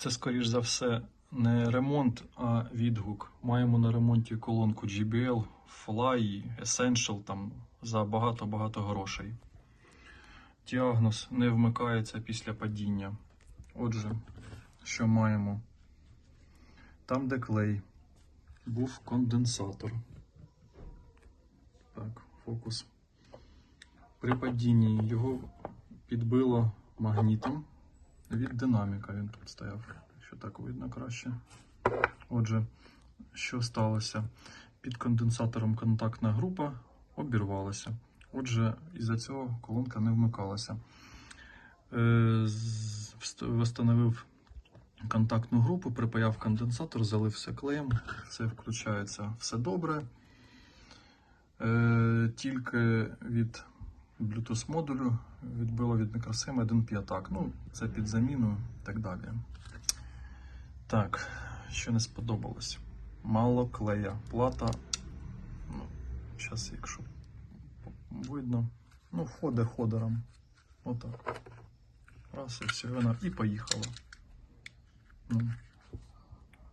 Це, скоріш за все, не ремонт, а відгук. Маємо на ремонті колонку GBL, Fly, Essential там за багато-багато грошей. Діагноз не вмикається після падіння. Отже, що маємо? Там, де клей, був конденсатор. Так, фокус. При падінні його підбило магнітом від динаміка. Він тут стояв, якщо так видно краще. Отже, що сталося? Під конденсатором контактна група обірвалася. Отже, із-за цього колонка не вмикалася. Е, Встановив контактну групу, припаяв конденсатор, залився клеєм. Це включається все добре. Е, Тільки від Bluetooth модулю відбило від мікросим один п'ятак. Ну, це під заміну і так далі. Так, що не сподобалось. Мало клея. Плата. Ну, зараз, якщо видно. Ну, ходить ходером. Отак. Раз і все, вона і поїхала. Ну.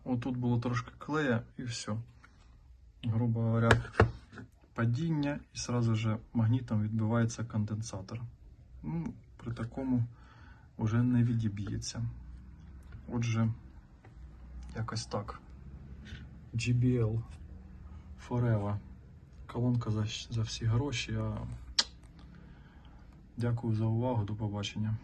Отут було трошки клея і все. Грубо падіння і сразу же магнітом відбивається конденсатор. Ну, при такому вже не відіб'ється. Отже, якось так. GBL Forever. Колонка за, за всі гроші. А... Дякую за увагу. До побачення.